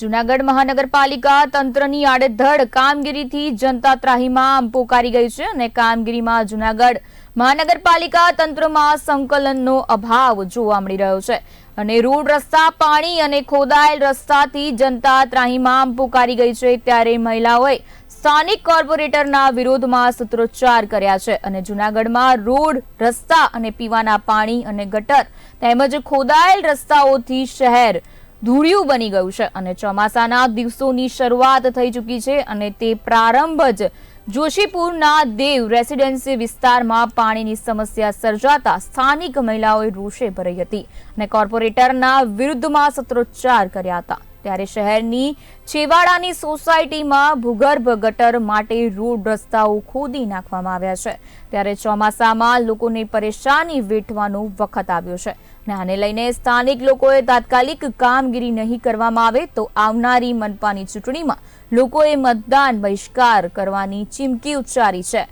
જૂનાગઢ મહાનગરપાલિકા તંત્રની આડેધડ કામગીરીથી જનતા ત્રાહીમાં પોકારી ગઈ છે અને કામગીરીમાં જૂનાગઢ મહાનગરપાલિકા તંત્રમાં સંકલનનો અભાવ જોવા મળી રહ્યો છે. અને રોડ રસ્તા, પાણી અને ખોદાયેલ રસ્તાથી જનતા ત્રાહીમામ પોકારી ગઈ છે ત્યારે મહિલાઓએ સ્થાનિક કોર્પોરેટરના વિરોધમાં સૂત્રોચ્ચાર કર્યા છે અને જૂનાગઢમાં રોડ, રસ્તા અને પીવાના પાણી અને ગટર તેમજ ખોદાયેલ રસ્તાઓથી શહેર ધૂળિયું બની ગયું છે અને ચોમાસાના દિવસોની શરૂઆત થઈ ચૂકી છે અને તે પ્રારંભ જ જોશીપુરના દેવ રેસિડેન્સી વિસ્તારમાં પાણીની સમસ્યા સર્જાતા સ્થાનિક મહિલાઓએ રોષે ભરાઈ હતી અને કોર્પોરેટરના વિરુદ્ધમાં સત્રોચ્ચાર કર્યા હતા. ત્યારે શહેરની છેવાડાની સોસાયટીમાં ભૂગર્ભ ગટર માટે રોડ રસ્તાઓ ખોદી નાખવામાં આવ્યા છે. ત્યારે ચોમાસામાં લોકોને પરેશાની વેઠવાનો વખત આવ્યો છે અને આને લઈને સ્થાનિક લોકોએ તાત્કાલિક કામગીરી નહીં કરવામાં આવે તો આવનારી મનપાની ચૂંટણીમાં લોકોએ મતદાન બહિષ્કાર કરવાની ચીમકી ઉચ્ચારી છે.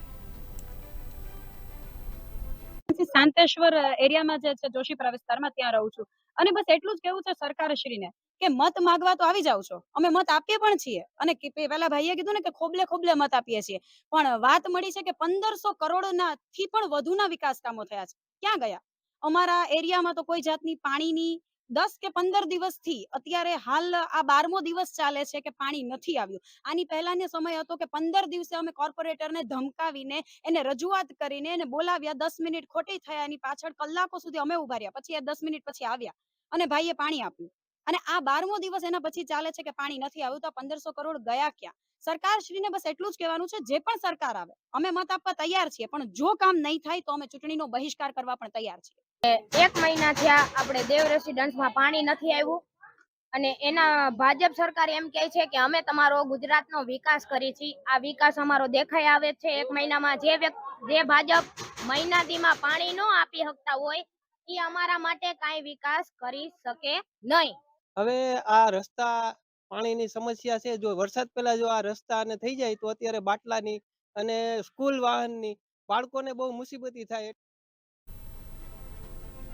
શાંતેશ્વર એરિયામાં જે છે, જોશીપરા વિસ્તારમાં ત્યાં રહું છું. અને બસ એટલું જ કેવું છે સરકારશ્રીને કે મત માગવા તો આવી જાવ છો. અમે મત આપીએ પણ છીએ. અને પેલા ભાઈએ કીધું ને કે ખોબલે ખોબલે મત આપીએ છીએ. પણ વાત મળી છે કે પંદરસો કરોડના થી પણ વધુના વિકાસ કામો થયા છે. ક્યાં ગયા? અમારા એરિયામાં તો કોઈ જાતની પાણીની દસ કે પંદર દિવસથી અત્યારે હાલ આ બારમો દિવસ ચાલે છે કે પાણી નથી આવ્યું. આની પહેલાનો સમય હતો કે પંદર દિવસે અમે કોર્પોરેટરને ધમકાવીને, એને રજૂઆત કરીને એને બોલાવ્યા. દસ મિનિટ ખોટી થયા. એની પાછળ કલાકો સુધી અમે ઊભા રહ્યા. પછી એ દસ મિનિટ પછી આવ્યા. અને ભાઈએ પાણી આપ્યું. અને આ બારમો દિવસ એના પછી ચાલે છે કે પાણી નથી આવ્યું, તો પંદરસો કરોડ ગયા ક્યાં? સરકારશ્રીને બસ એટલું જ કહેવાનું છે, જે પણ સરકાર આવે, અમે મત આપવા તૈયાર છીએ, પણ જો કામ નહીં થાય તો અમે ચૂંટણીનો બહિષ્કાર કરવા પણ તૈયાર છીએ. એક મહિના થયા આપણે દેવ રેસિડન્સમાં પાણી નથી આવ્યું, અને એના ભાજપ સરકાર એમ કહે છે કે અમે તમારો ગુજરાતનો વિકાસ કરી છીએ આ વિકાસ અમારો દેખાઈ આવે છે, એક મહિનામાં જે જે ભાજપ મહિનાદીમાં પાણી ન આપી શકતા હોય એ અમારા માટે કાંઈ વિકાસ કરી શકે નહીં. હવે આ રસ્તા પાણીની સમસ્યા છે. જો વરસાદ પહેલા જો આ રસ્તા અને થઈ જાય તો અત્યારે બાટલાની અને સ્કૂલ વાહનની બાળકોને બહુ મુસીબતી થાય.